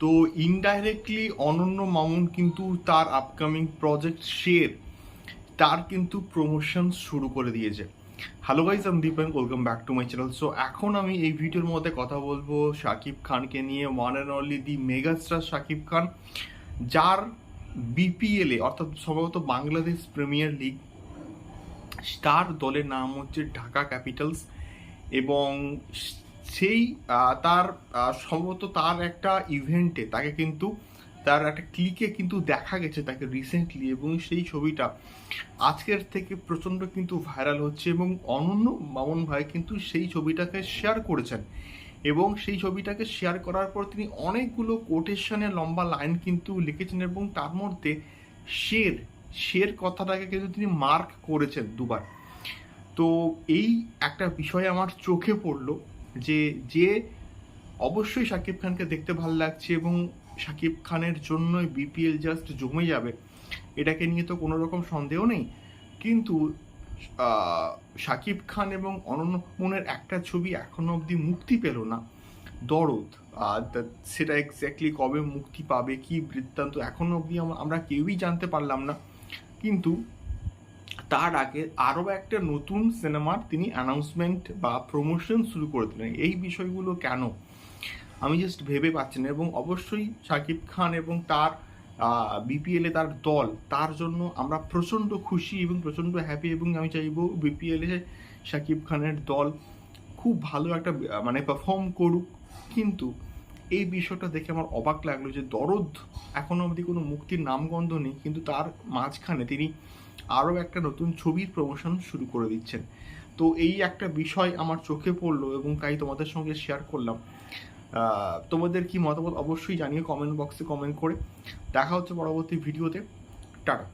তো ইনডাইরেক্টলি অনন্য মামুন কিন্তু তার আপকামিং প্রজেক্ট শের তার কিন্তু প্রমোশন শুরু করে দিয়েছে। হ্যালো গাইজ আমি Dipen welcome back to my channel so এখন আমি এই ভিডিওর মধ্যে কথা বলব শাকিব খানকে নিয়ে one and only the megastar Shakib Khan, যার বিপিএলে অর্থাৎ সম্ভবত বাংলাদেশ প্রিমিয়ার লিগ তার দলের নাম হচ্ছে ঢাকা ক্যাপিটালস এবং সেই তার সম্ভবত তার একটা ইভেন্টে তাকে কিন্তু, তার একটা ক্লিকে কিন্তু দেখা গেছে তাকে রিসেন্টলি এবং সেই ছবিটা আজকের থেকে প্রচণ্ড কিন্তু ভাইরাল হচ্ছে এবং অনন্য মামুন ভাই কিন্তু সেই ছবিটাকে শেয়ার করেছেন। এবং সেই ছবিটাকে শেয়ার করার পর তিনি অনেকগুলো কোটেশনের লম্বা লাইন কিন্তু লিখেছেন এবং তার মধ্যে শের শের কথাটাকে কিন্তু তিনি মার্ক করেছেন দুবার। তো এই একটা বিষয় আমার চোখে পড়ল। যে যে অবশ্যই শাকিব খানকে দেখতে ভালো লাগছে এবং শাকিব খানের জন্যই বিপিএল জাস্ট জমে যাবে, এটাকে নিয়ে তো কোনো রকম সন্দেহ নেই। কিন্তু শাকিব খান এবং অনন্য মনের একটা ছবি এখনও অবধি মুক্তি পেল না। দরদ সেটা এক্স্যাক্টলি কবে মুক্তি পাবে, কি বৃত্তান্ত এখনও অবধি আমরা কেউই জানতে পারলাম না। কিন্তু তার আগে আরও একটা নতুন সিনেমার তিনি অ্যানাউন্সমেন্ট বা প্রমোশন শুরু করে দিলেন। এই বিষয়গুলো কেন? আমি জাস্ট ভেবে পাচ্ছি না এবং অবশ্যই শাকিব খান এবং তার বিপিএলে তার দল, তার জন্য আমরা প্রচণ্ড খুশি এবং প্রচণ্ড হ্যাপি এবং আমি চাইব বিপিএলে শাকিব খানের দল খুব ভালো একটা মানে পারফর্ম করুক। কিন্তু এই বিষয়টা দেখে আমার অবাক লাগল যে দরদ এখনও অবধি কোনো মুক্তির নামগন্ধ নেই, কিন্তু তার মাঝখানে তিনি আরও একটা নতুন ছবির প্রমোশন শুরু করে দিচ্ছেন। তো এই একটা বিষয় আমার চোখে পড়ল এবং তাই তোমাদের সঙ্গে শেয়ার করলাম। তোমাদের কি মতামত অবশ্যই জানিয়ে কমেন্ট বক্সে কমেন্ট করে। দেখা হচ্ছে পরবর্তী ভিডিওতে টাটা।